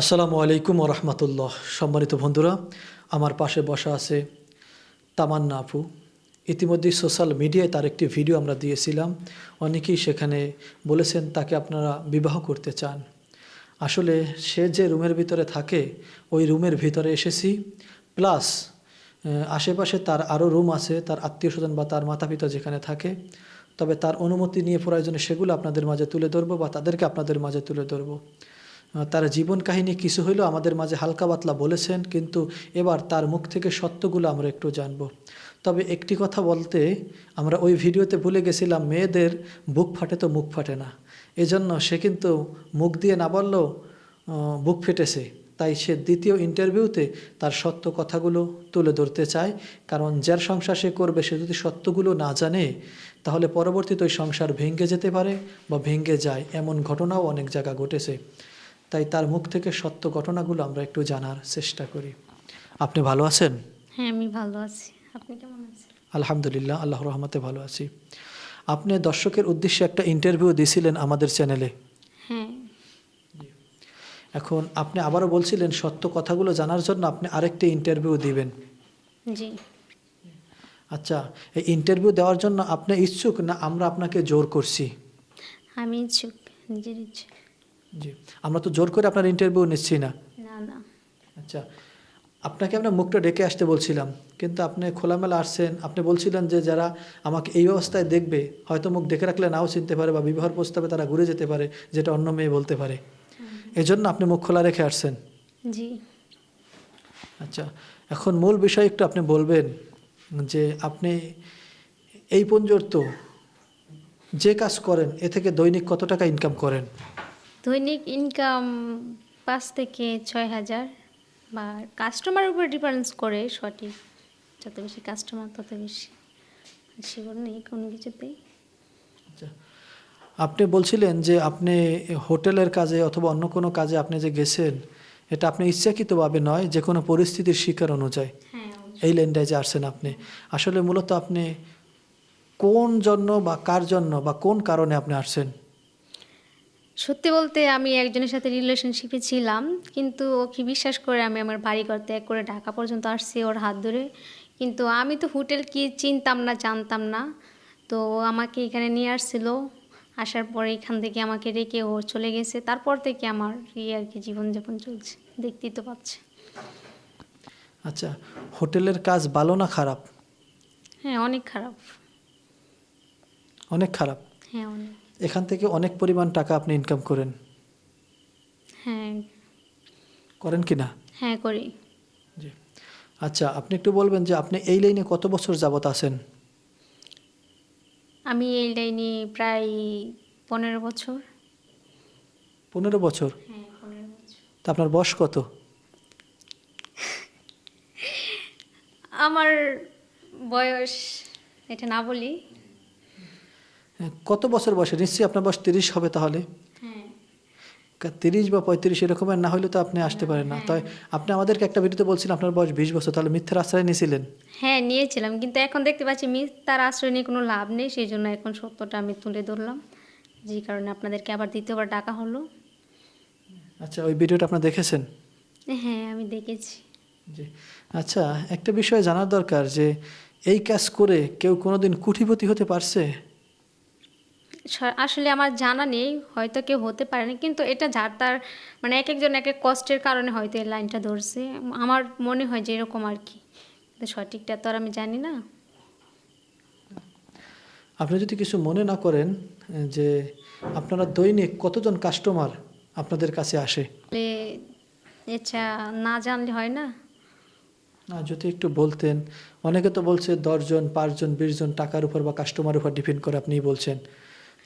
আসসালামু আলাইকুম রহমতুল্লাহ। সম্মানিত বন্ধুরা, আমার পাশে বসা আছে তামান্না আপু। ইতিমধ্যেই সোশ্যাল মিডিয়ায় তার একটি ভিডিও আমরা দিয়েছিলাম। অনেকেই সেখানে বলেছেন তাকে আপনারা বিবাহ করতে চান। আসলে সে যে রুমের ভিতরে থাকে, ওই রুমের ভিতরে এসেছি। প্লাস আশেপাশে তার আরও রুম আছে, তার আত্মীয় স্বজন বা তার মাতা পিতা যেখানে থাকে। তবে তার অনুমতি নিয়ে প্রয়োজনে সেগুলো আপনাদের মাঝে তুলে ধরবো বা তাদেরকে আপনাদের মাঝে তুলে ধরবো। তার জীবন কাহিনী কিছু হইলেও আমাদের মাঝে হালকা পাতলা বলেছেন, কিন্তু এবার তার মুখ থেকে সত্যগুলো আমরা একটু জানব। তবে একটি কথা বলতে, আমরা ওই ভিডিওতে ভুলে গেছিলাম, মেয়েদের বুক ফাটে তো মুখ ফাটে না। এজন্য সে কিন্তু মুখ দিয়ে না বললেও বুক ফেটেছে। তাই সে দ্বিতীয় ইন্টারভিউতে তার সত্য কথাগুলো তুলে ধরতে চায়, কারণ যার সংসার সে করবে, সে যদি সত্যগুলো না জানে, তাহলে পরবর্তীতে ওই সংসার ভেঙে যেতে পারে বা ভেঙে যায়। এমন ঘটনাও অনেক জায়গা ঘটেছে। তাই তার মুখ থেকে সত্য ঘটনাগুলো আমরা একটু জানার চেষ্টা করি। আপনি ভালো আছেন? হ্যাঁ আমি ভালো আছি। আপনি কেমন আছেন? আলহামদুলিল্লাহ আল্লাহ রহমতে ভালো আছি। আপনি দর্শকের উদ্দেশ্যে একটা ইন্টারভিউ দিয়েছিলেন আমাদের চ্যানেলে হ্যাঁ। এখন আপনি আবারও বলছিলেন সত্য কথাগুলো জানার জন্য আপনি আরেকটি ইন্টারভিউ দিবেন। জি। আচ্ছা এই ইন্টারভিউ দেওয়ার জন্য আপনি ইচ্ছুক না আমরা আপনাকে জোর করছি? আমি ইচ্ছুক নিজের ইচ্ছুক। জি। আমরা তো জোর করে আপনার ইন্টারভিউ নিচ্ছি না। না না। আচ্ছা আপনাকে আমরা মুখটা ডেকে আসতে বলছিলাম কিন্তু আপনি খোলামেলা আসছেন। আপনি বলছিলেন যে যারা আমাকে এই অবস্থায় দেখবে হয়তো মুখ ডেকে রাখলে নাও চিনতে পারে বা বিবাহ প্রস্তাবে তারা ঘুরে যেতে পারে যেটা অন্য মেয়ে বলতে পারে। এজন্য আপনি মুখ খোলা রেখে আসছেন। জি। আচ্ছা এখন মূল বিষয় একটু আপনি বলবেন যে আপনি এই পর্যন্ত যে কাজ করেন এ থেকে দৈনিক কত টাকা ইনকাম করেন? দৈনিক ইনকাম পাঁচ থেকে ছয় হাজার বা কাস্টমারের উপর ডিফারেন্স করে সঠিক। যত বেশি কাস্টমার তত বেশি শিওর নেই কোনো কিছুতেই। আচ্ছা আপনি বলছিলেন যে আপনি হোটেলের কাজে অথবা অন্য কোনো কাজে আপনি যে গেছেন এটা আপনি ইচ্ছাকৃতভাবে নয় যে কোনো পরিস্থিতির শিকার অনুযায়ী। হ্যাঁ এই লেনটায় যে আসছেন আপনি আসলে মূলত আপনি কোন জন্য বা কার জন্য বা কোন কারণে আপনি আসছেন? সত্যি বলতে আমি একজনের সাথে রিলেশনশিপে ছিলাম কিন্তু ওকে বিশ্বাস করে আমি আমার বাড়ি ঘর ত্যাগ করে ঢাকা পর্যন্ত আসছি ওর হাত ধরে। কিন্তু আমি তো হোটেল কি চিনতাম না জানতাম না। তো আমাকে এখানে নিয়ে আসছিল আসার পরে এখান থেকে আমাকে রেখে ও চলে গেছে। তারপর থেকে আমার এই আর কি জীবনযাপন চলছে দেখতেই তো পাচ্ছে। আচ্ছা হোটেলের কাজ ভালো না খারাপ? হ্যাঁ অনেক খারাপ। অনেক খারাপ? হ্যাঁ অনেক। এখান থেকে অনেক পরিমাণ টাকা আপনি ইনকাম করেন। হ্যাঁ। করেন কি না? হ্যাঁ করি। জি। আচ্ছা আপনি একটু বলবেন যে আপনি এই লাইনে কত বছর যাবত আছেন? আমি এই লাইনে প্রায় পনেরো বছর। পনেরো বছর? হ্যাঁ পনেরো বছর। তা আপনার বয়স কত? আমার বয়স এটা না বলি কত বছর বয়সে? নিশ্চয়ই আপনার বয়স তিরিশ হবে তাহলে। হ্যাঁ। তিরিশ বা পঁয়ত্রিশ এরকমের না হলে তো আপনি আসতে পারেন না। তাই আপনি আমাদেরকে একটা ভিডিওতে বলছিলেন আপনার বয়স বিশ বছর তাহলে মিথ্যার আশ্রয় নিয়েছিলেন? হ্যাঁ নিয়েছিলাম। কিন্তু এখন দেখতে পাচ্ছি মিস তার আশ্রয় নিয়ে কোনো লাভ নেই সেই জন্য এখন সত্যটা আমি তুলে ধরলাম। যে কারণে আপনাদেরকে আবার দ্বিতীয়বার ডাকা হলো। আচ্ছা ওই ভিডিওটা আপনার দেখেছেন? হ্যাঁ আমি দেখেছি। জি। আচ্ছা একটা বিষয় জানার দরকার যে এই কাজ করে কেউ কোনোদিন কুঠিপতি হতে পারছে? আসলে আমার জানা নেই হয়তো কেউ হতে পারেনি কিন্তু এটা যার তার মানে এক একজন এক এক কষ্টের কারণে হয়তো এই লাইনটা ধরছে। আমার মনে হয় যে এরকম আর কি। সঠিকটা তো আর আমি জানি না। আপনি যদি কিছু মনে না করেন যে আপনারা দৈনিক কতজন কাস্টমার আপনাদের কাছে আসে? এটা না জানলে হয় না। না যদি একটু বলতেন অনেকে তো বলছে দশজন পাঁচজন বিশজন টাকার উপর বা কাস্টমার উপর ডিপেন্ড করে আপনিই বলছেন।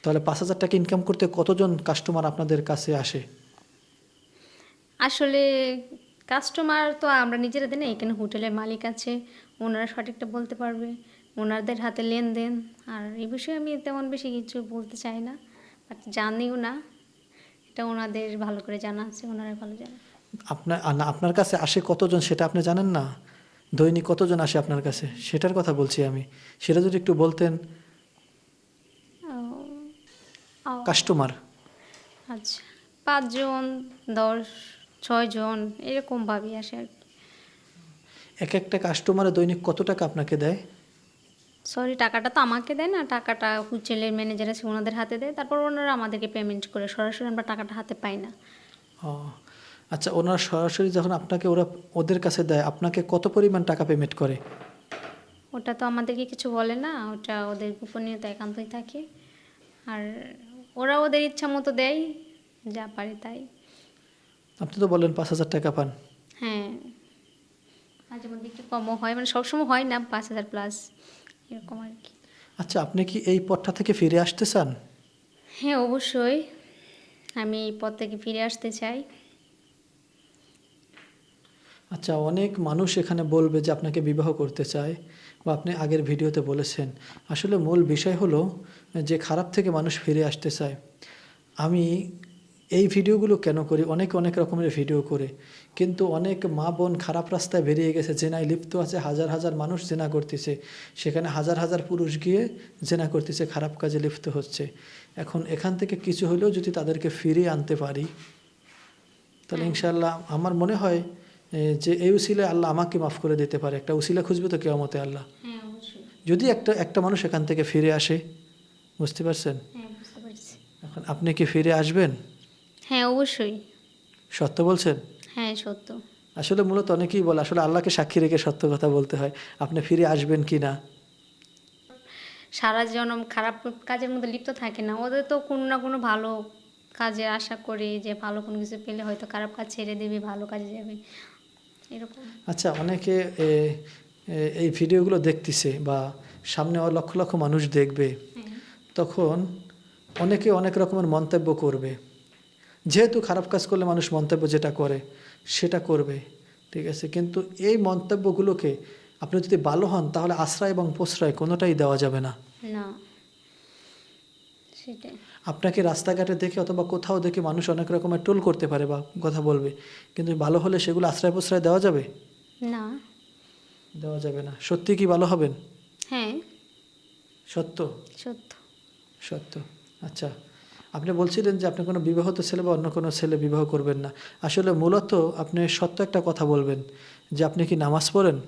তাহলে পাঁচ হাজার টাকা ইনকাম করতে কতজন কাস্টমার আপনাদের কাছে আসে? আসলে কাস্টমার তো আমরা নিজেরা দিই না এখানে হোটেলের মালিক আছে ওনারা সঠিকটা বলতে পারবে ওনাদের হাতে লেনদেন আর এই বিষয়ে আমি তেমন বেশি কিছু বলতে চাই না বাট জানিও না এটা ওনাদের ভালো করে জানা আছে ওনারা ভালো জানে। আপনার আপনার কাছে আসে কতজন সেটা আপনি জানেন না? দৈনিক কতজন আসে আপনার কাছে? সেটার কথা বলছি আমি। সেটা যদি একটু বলতেন কাস্টমার। আচ্ছা পাঁচজন দশ ছয়জন এরকমভাবেই আসে আর কি। এক একটা কাস্টমারে দৈনিক কত টাকা আপনাকে দেয়? সরি টাকাটা তো আমাকে দেয় না টাকাটা হুচেলের ম্যানেজার আছে ওনাদের হাতে দেয় তারপর ওনারা আমাদেরকে পেমেন্ট করে সরাসরি আমরা টাকাটা হাতে পাই না। ও আচ্ছা ওনারা সরাসরি যখন আপনাকে ওরা ওদের কাছে দেয় আপনাকে কত পরিমাণ টাকা পেমেন্ট করে? ওটা তো আমাদেরকে কিছু বলে না ওটা ওদের গোপনীয়তা একান্তই থাকে। আর ওরা ওদের ইচ্ছা মতো দেয় যা পারে তাই। আপনি তো বলেন পাঁচ হাজার টাকা পান। হ্যাঁ। মাঝে মধ্যে একটু কমও হয় মানে সবসময় হয় না পাঁচ হাজার প্লাস এরকম আর কি। আচ্ছা আপনি কি এই পথটা থেকে ফিরে আসতে চান? হ্যাঁ অবশ্যই। আমি এই পথ থেকে ফিরে আসতে চাই। আচ্ছা অনেক মানুষ এখানে বলবে যে আপনাকে বিবাহ করতে চায় বা আপনি আগের ভিডিওতে বলেছেন। আসলে মূল বিষয় হলো যে খারাপ থেকে মানুষ ফিরে আসতে চায়। আমি এই ভিডিওগুলো কেন করি? অনেক অনেক রকমের ভিডিও করে। কিন্তু অনেক মা বোন খারাপ রাস্তায় বেরিয়ে গেছে জেনায় লিপ্ত আছে হাজার হাজার মানুষ জেনা করতেছে। সেখানে হাজার হাজার পুরুষ গিয়ে জেনা করতেছে খারাপ কাজে লিপ্ত হচ্ছে। এখন এখান থেকে কিছু হলেও যদি তাদেরকে ফিরিয়ে আনতে পারি তাহলে ইনশাল্লাহ আমার মনে হয় যে এই উসিলে আল্লাহ আমাকে মাফ করে দিতে পারে একটা উসিলা খুঁজবে তো কেমতে আল্লাহ। হ্যাঁ যদি একটা একটা মানুষ এখান থেকে ফিরে আসে বুঝতে পারছেন? হ্যাঁ এখন আপনি কি ফিরে আসবেন? হ্যাঁ অবশ্যই। সত্য বলছেন? হ্যাঁ সত্য। আসলে মূলত অনেকেই বলে আসলে আল্লাহকে সাক্ষী রেখে সত্য কথা বলতে হয়। আপনি ফিরে আসবেন কি না? সারা জনম খারাপ কাজের মধ্যে লিপ্ত থাকে না। ওদের তো কোনো না কোনো ভালো কাজে আশা করে যে ভালো কোনো কিছু পেলে হয়তো খারাপ কাজ ছেড়ে দেবে ভালো কাজে যাবে। এরকম আচ্ছা অনেকে এই ভিডিওগুলো দেখতেছে বা সামনে লক্ষ লক্ষ মানুষ দেখবে। হ্যাঁ। তখন অনেকে অনেক রকমের মন্তব্য করবে। যেহেতু খারাপ কাজ করলে মানুষ মন্তব্য যেটা করে সেটা করবে ঠিক আছে? কিন্তু এই মন্তব্যগুলোকে আপনি যদি ভালো হন তাহলে আশ্রয় এবং প্রশ্রয় কোনোটাই দেওয়া যাবে না। না। সেটাই। আপনাকে রাস্তাঘাটে দেখে অথবা কোথাও দেখে মানুষ অনেক রকমের টোল করতে পারে বা কথা বলবে। কিন্তু ভালো হলে সেগুলো আশ্রয় প্রশ্রয় দেওয়া যাবে? না। দেওয়া যাবে না। সত্যি কি ভালো হবেন? হ্যাঁ। সত্য? সত্য। সত্য। আচ্ছা। আপনি বলছিলেন যে আপনি কোনো বিবাহিত ছেলে বা অন্য কোনো ছেলে বিবাহ করবেন না। আসলে মূলত আপনি সত্য একটা কথা বলবেন যে আপনি কি নামাজ পড়েন?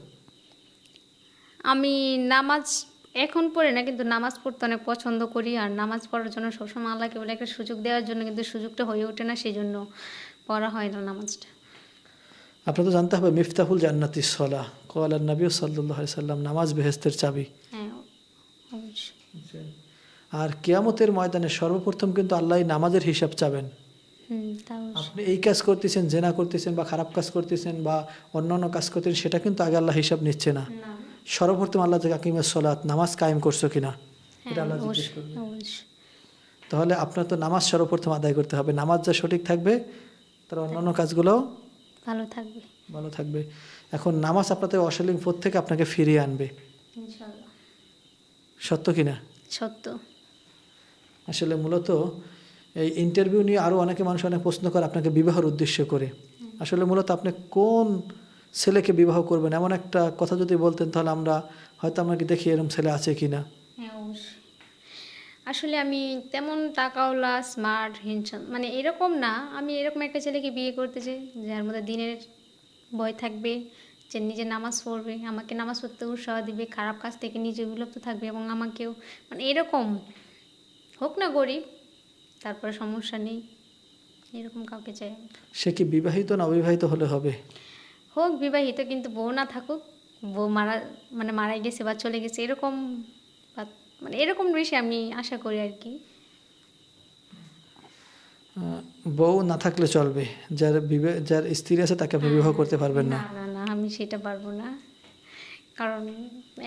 আমি নামাজ এখন পড়ি না কিন্তু নামাজ পড়তে অনেক পছন্দ করি আর নামাজ পড়ার জন্য সবসময় আল্লাহকে বলে একটা সুযোগ দেওয়ার জন্য কিন্তু সুযোগটা হয়ে ওঠে না সেই জন্য পড়া হয় না নামাজটা। আপনার তো জানতে হবে মিফতাহুল জান্নাতি সলা কল নবী সাল্লাহ সাল্লাম নামাজ বেহেস্তের চাবি। হ্যাঁ আর কেয়ামতের ময়দানে সর্বপ্রথম কিন্তু আল্লাহ নামাজের হিসাব চাবেন। আপনি এই কাজ করতেছেন জেনা করতেছেন বা খারাপ কাজ করতেছেন বা অন্য অন্য কাজ করতেছেন সেটা কিন্তু আগে আল্লাহ হিসাব নিচ্ছে না। সর্বপ্রথম আল্লাহ থেকে আকিমের সলাৎ নামাজ কায়েম করছ কিনা? হ্যাঁ এটা আল্লাহ জিজ্ঞেস করবে। তাহলে আপনার তো নামাজ সর্বপ্রথম আদায় করতে হবে। নামাজ যা সঠিক থাকবে তার অন্যান্য কাজগুলোও ভালো থাকবে। ভালো থাকবে। এখন নামাজ আপনাদের অশালীন পথ থেকে আপনাকে ফিরিয়ে আনবে। সত্য কিনা? সত্য। আসলে মূলত এই ইন্টারভিউ নিয়ে আরও অনেকে মানুষ অনেক প্রশ্ন করে আপনাকে বিবাহের উদ্দেশ্য করে। আসলে মূলত আপনি কোন ছেলেকে বিবাহ করবেন এমন একটা কথা যদি বলতেন তাহলে আমরা হয়তো আপনাকে দেখি এরকম ছেলে আছে কি না হ্যাঁ আসলে আমি তেমন টাকাওয়ালা স্মার্ট হিংসা মানে এরকম না। আমি এরকম একটা ছেলেকে বিয়ে করতে চাই যার মধ্যে দিনের ভয় থাকবে যে নিজে নামাজ পড়বে আমাকে নামাজ পড়তে উৎসাহ দিবে খারাপ কাজ থেকে নিজে বিলুপ্ত থাকবে এবং আমাকেও মানে এরকম। হোক না গরিব তারপরে সমস্যা নেই এরকম কাউকে চাই সে কি বিবাহিত না অবিবাহিত হলে হবে? হোক বিবাহিত কিন্তু বউ না থাকুক বউ মারা মানে মারা গেছে বা চলে গেছে এরকম মানে এরকম বেশি আমি আশা করি আর কি। বউ না থাকলে চলবে। যার বিবাহ যার স্ত্রী আছে তাকে আপনি বিবাহ করতে পারবেন না। না না না আমি সেটা পারব না। কারণ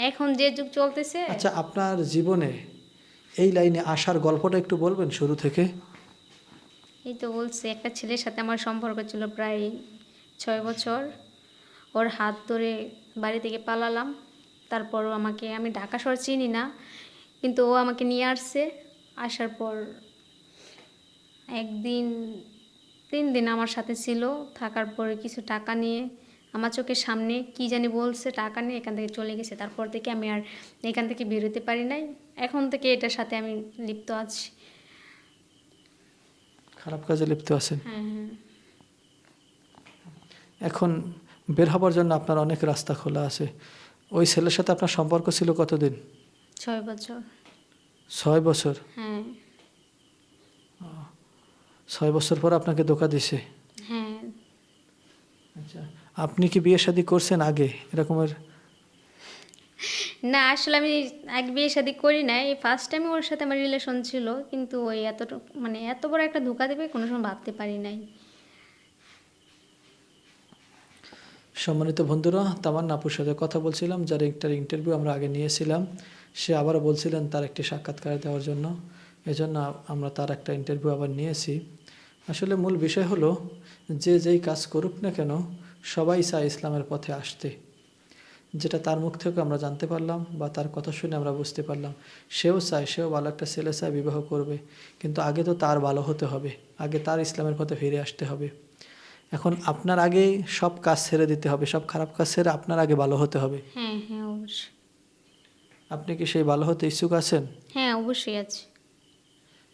এখন যে যুগ চলতেছে। আচ্ছা আপনার জীবনে এই লাইনে আসার গল্পটা একটু বলবেন শুরু থেকে? এই তো বলছি একটা ছেলের সাথে আমার সম্পর্ক ছিল প্রায় ছয় বছর। ওর হাত ধরে বাড়ি থেকে পালালাম। তারপরও আমাকে আমি ঢাকা শহর চিনি না কিন্তু ও আমাকে নিয়ে আসছে। আসার পর একদিন তিন দিন আমার সাথে ছিল। থাকার পরে কিছু টাকা নিয়ে আমার চোখের সামনে কি জানি বলছে টাকা নিয়ে এখান থেকে চলে গেছে। তারপর থেকে আমি আর এখান থেকে বেরোতে পারি নাই। এখন থেকে এটার সাথে আমি লিপ্ত আছি। খারাপ কাজে লিপ্ত আছেন? হ্যাঁ হ্যাঁ। এখন বের হবার জন্য আপনার অনেক রাস্তা খোলা আছে। ওই ছেলের সাথে আপনার সম্পর্ক ছিল কতদিন? ছয় বছর। ছয় বছর? হ্যাঁ। ছয় বছর পর আপনাকে ধোকা দিছে? হ্যাঁ। আচ্ছা আপনি কি বিয়ে শাদী করছেন আগে? এরকমের? না আসলে আমি এক বিয়ে শাদি করি না এই ফার্স্ট টাইম ওর সাথে আমার রিলেশন ছিল কিন্তু ওই এতটুকু মানে এত বড় একটা ধোকা দেবে কোনো সময় ভাবতে পারি নাই। সম্মানিত বন্ধুরা তামান নাপুর সাথে কথা বলছিলাম, যার একটার ইন্টারভিউ আমরা আগে নিয়েছিলাম। সে আবারও বলছিলেন তার একটি সাক্ষাৎকার দেওয়ার জন্য। এজন্য আমরা তার একটা ইন্টারভিউ আবার নিয়েছি। আসলে মূল বিষয় হলো, যে যেই কাজ করুক না কেন, সবাই চায় ইসলামের পথে আসতে। যেটা তার মুখ থেকে আমরা জানতে পারলাম বা তার কথা শুনে আমরা বুঝতে পারলাম। সেও চায়, সেও ভালো একটা ছেলে চায়, বিবাহ করবে। কিন্তু আগে তো তার ভালো হতে হবে। আগে তার ইসলামের পথে ফিরে আসতে হবে। এখন আপনার আগে সব কাজ ছেড়ে দিতে হবে সব খারাপ কাজ ছেড়ে আপনার আগে ভালো হতে হবে। হ্যাঁ হ্যাঁ অবশ্যই। আপনি কি সেই ভালো হতে ইচ্ছুক আছেন? হ্যাঁ অবশ্যই আছি।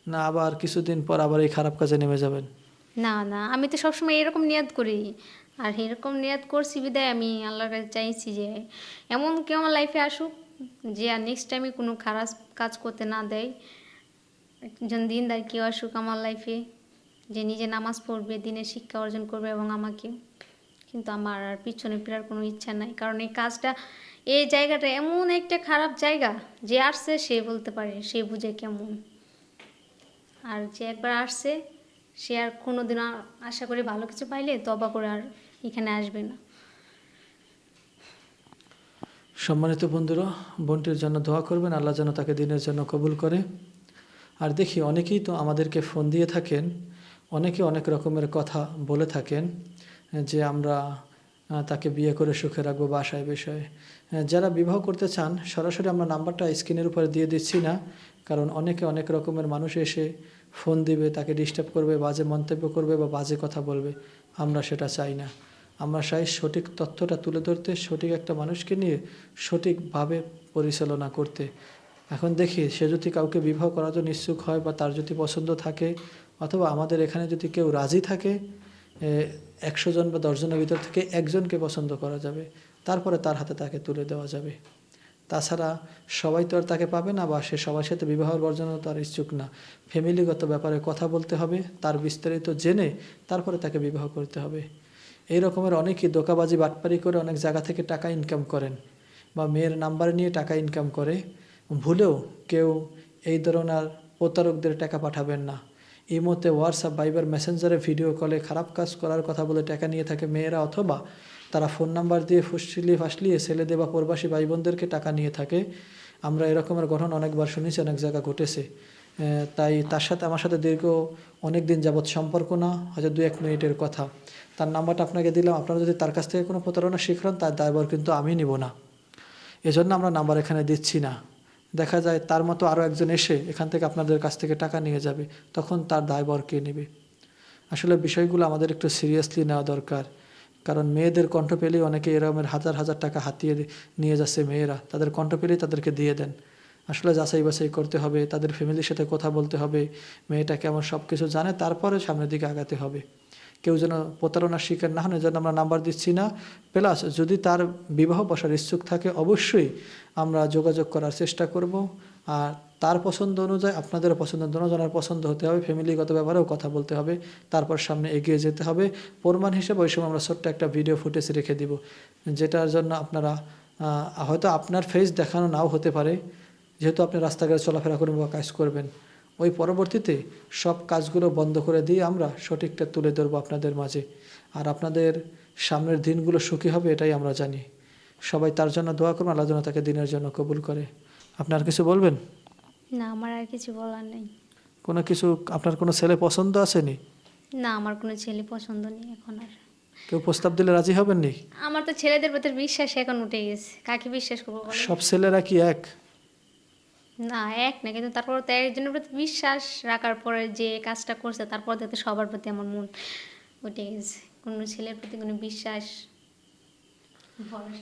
না আবার কিছুদিন পর আবার এই খারাপ কাজে নেমে যাবেন। না না আমি তো সবসময় এরকম নিয়াদ করি। আর এরকম নিয়াদ করছি বিদায় আমি আল্লাহর কাছে চাইছি যে এমন কেউ আমার লাইফে আসুক যে আর নেক্সট টাইমে কোনো খারাপ কাজ করতে না দেয়। একজন দিনদার কেউ আসুক আমার লাইফে যে নিজে নামাজ পড়বে, দিনের শিক্ষা অর্জন করবে এবং আমাকে। কিন্তু আমার আর পিছনে ফেরার কোনো ইচ্ছা নাই। কারণ এই কাজটা, এই জায়গাটা এমন একটা খারাপ জায়গা, যে আসছে সে বলতে পারে, সে বুঝে কেমন। আর যে একবার আসছে, সে আর কোনোদিনও আশা করি ভালো কিছু পাইলে তবা করে আর এখানে আসবে না। সম্মানিত বন্ধুরা, বোনটির জন্য দোয়া করবেন, আল্লাহ যেন তাকে দিনের জন্য কবুল করে। আর দেখি, অনেকেই তো আমাদেরকে ফোন দিয়ে থাকেন অনেকে অনেক রকমের কথা বলে থাকেন, যে আমরা তাকে বিয়ে করে সুখে রাখব বাসায় বিষয়ে যারা বিবাহ করতে চান, সরাসরি আমরা নাম্বারটা স্ক্রিনের উপরে দিয়ে দিচ্ছি না, কারণ অনেকে অনেক রকমের মানুষ এসে ফোন দিবে, তাকে ডিস্টার্ব করবে, বাজে মন্তব্য করবে বা বাজে কথা বলবে। আমরা সেটা চাই না। আমরা চাই সঠিক তথ্যটা তুলে ধরতে, সঠিক একটা মানুষকে নিয়ে সঠিকভাবে পরিচালনা করতে। এখন দেখি, সে যদি কাউকে বিবাহ করার জন্য ইচ্ছুক হয় বা তার যদি পছন্দ থাকে অথবা আমাদের এখানে যদি কেউ রাজি থাকে একশো জন বা দশজনের ভিতর থেকে একজনকে পছন্দ করা যাবে, তারপরে তার হাতে তাকে তুলে দেওয়া যাবে। তাছাড়া সবাই তো আর তাকে পাবে না বা সে সবার সাথে বিবাহ বর্জনও তার ইচ্ছুক না। ফ্যামিলিগত ব্যাপারে কথা বলতে হবে, তার বিস্তারিত জেনে তারপরে তাকে বিবাহ করতে হবে। এই রকমের অনেকেই দোকাবাজি বাটপারি করে অনেক জায়গা থেকে টাকা ইনকাম করেন বা মেয়ের নাম্বার নিয়ে টাকা ইনকাম করে। ভুলেও কেউ এই ধরনের প্রতারকদের টাকা পাঠাবেন না। ইমোতে হোয়াটসঅ্যাপ বাইবার মেসেঞ্জারে ভিডিও কলে খারাপ কাজ করার কথা বলে টাকা নিয়ে থাকে মেয়েরা অথবা তারা ফোন নাম্বার দিয়ে ফুসলিয়ে ফাসলিয়ে ছেলেদের বা প্রবাসী ভাই বোনদেরকে টাকা নিয়ে থাকে। আমরা এরকমের গঠন অনেকবার শুনেছি, অনেক জায়গা ঘটেছে। তাই তার সাথে, আমার সাথে দীর্ঘ অনেক দিন যাবৎ সম্পর্ক না, হয়তো দু এক মিনিটের কথা। তার নাম্বারটা আপনাকে দিলাম, আপনারা যদি তার কাছ থেকে কোনো প্রতারণা শিখলেন তার দায়ভার কিন্তু আমি নিব না। এজন্য আমরা নাম্বার এখানে দিচ্ছি না। দেখা যায় তার মতো আরও একজন এসে এখান থেকে আপনাদের কাছ থেকে টাকা নিয়ে যাবে, তখন তার দায়ভার কে নেবে? আসলে বিষয়গুলো আমাদের একটু সিরিয়াসলি নেওয়া দরকার। কারণ মেয়েদের কণ্ঠ পেলেই অনেকে এরকমের হাজার হাজার টাকা হাতিয়ে নিয়ে যাচ্ছে মেয়েরা। তাদের কণ্ঠ পেলেই তাদেরকে দিয়ে দেন। আসলে যাচাই বাছাই করতে হবে, তাদের ফ্যামিলির সাথে কথা বলতে হবে, মেয়েটা কেমন সব কিছু জানে, তারপরে সামনের দিকে আগাতে হবে। কেউ যেন প্রতারণার শিকার না হন যেন আমরা নাম্বার দিচ্ছি না। প্লাস যদি তার বিবাহ বসার ইচ্ছুক থাকে, অবশ্যই আমরা যোগাযোগ করার চেষ্টা করব। আর তার পছন্দ অনুযায়ী আপনাদের পছন্দ, দুজনের পছন্দ হতে হবে, ফ্যামিলিগত ব্যাপারেও কথা বলতে হবে, তারপর সামনে এগিয়ে যেতে হবে। প্রমাণ হিসেবে ওই সময় আমরা ছোট্ট একটা ভিডিও ফুটেজ রেখে দিব, যেটার জন্য আপনারা হয়তো আপনার ফেস দেখানো নাও হতে পারে। যেহেতু আপনি রাস্তাঘাটে চলাফেরা করবেন বা কাজ করবেন। ওই পরবর্তীতে সব কাজগুলো বন্ধ করে দিয়ে আমরা সঠিকটা তুলে ধরবো আপনাদের মাঝে। আর আপনাদের সামনের দিনগুলো সুখী হবে এটাই আমরা জানি। সবাই তার জন্য দোয়া করুন আল্লাহ যেন তাকে দিনের জন্য কবুল করে। আপনার কিছু বলবেন? না আমার আর কিছু বলার নেই। কোনো কিছু আপনার কোনো ছেলে পছন্দ আসেনি? না আমার কোনো ছেলে পছন্দ নেই এখন আর। কেউ প্রস্তাব দিলে রাজি হবেন নি? আমার তো ছেলেদের প্রতি বিশ্বাস এখন উঠে গেছে। কাকে বিশ্বাস করব সব ছেলেরা কি এক? না এক না কিন্তু তারপর তো একজনের প্রতি বিশ্বাস রাখার পরে যে কাজটা করছে তারপর দেখতে সবার প্রতি আমার মন উঠে গেছে। কোনো ছেলের প্রতি কোনো বিশ্বাস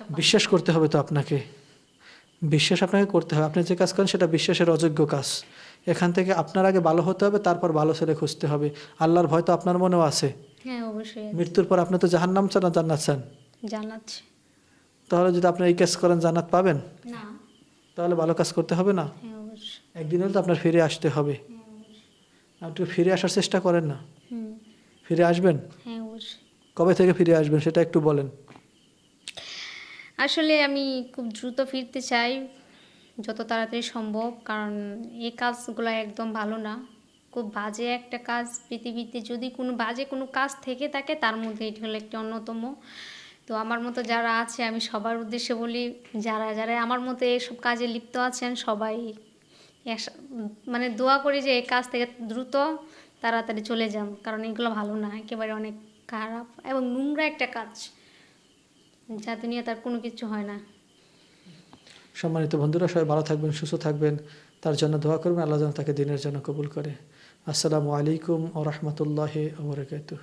বিশ্বাস করতে হবে তো আপনাকে। বিশ্বাস আপনাকে করতে হবে। আপনি যে কাজ করেন সেটা বিশ্বাসের অযোগ্য কাজ। এখান থেকে আপনার আগে ভালো হতে হবে তারপর ভালো ছেলে খুঁজতে হবে। আল্লাহর ভয় তো আপনার মনেও আছে। হ্যাঁ অবশ্যই মৃত্যুর পর আপনি তো জাহান্নাম চান না জান্নাত চান। জানাচ্ছি তাহলে যদি আপনি এই কাজ করেন জান্নাত পাবেন? না। তাহলে ভালো কাজ করতে হবে না? হ্যাঁ একদিন হলে তো আপনার ফিরে আসতে হবে। হ্যাঁ আপনি ফিরে আসার চেষ্টা করেন না। ফিরে আসবেন? হ্যাঁ কবে থেকে ফিরে আসবেন সেটা একটু বলেন। আসলে আমি খুব দ্রুত ফিরতে চাই যত তাড়াতাড়ি সম্ভব কারণ এই কাজগুলো একদম ভালো না। খুব বাজে একটা কাজ পৃথিবীতে যদি কোনো বাজে কোনো কাজ থেকে থাকে তার মধ্যে এটি হলো একটি অন্যতম। তো আমার মতো যারা আছে, আমি সবার উদ্দেশ্যে বলি, যারা যারা আমার মতো এসব কাজে লিপ্ত আছেন, সবাই মানে দোয়া করি যে এই কাজ থেকে দ্রুত তাড়াতাড়ি চলে যান, কারণ এগুলো ভালো না, একেবারে অনেক খারাপ এবং নোংরা একটা কাজ, যা দুনিয়া তার কোনো কিছু হয় না। সম্মানিত বন্ধুরা, সবাই ভালো থাকবেন, সুস্থ থাকবেন, তার জন্য দোয়া করবেন, আল্লাহ যেন তাকে দিনের জন্য কবুল করে। আসসালামু আলাইকুম ও রহমতুল্লাহ ওবরাকাতুহ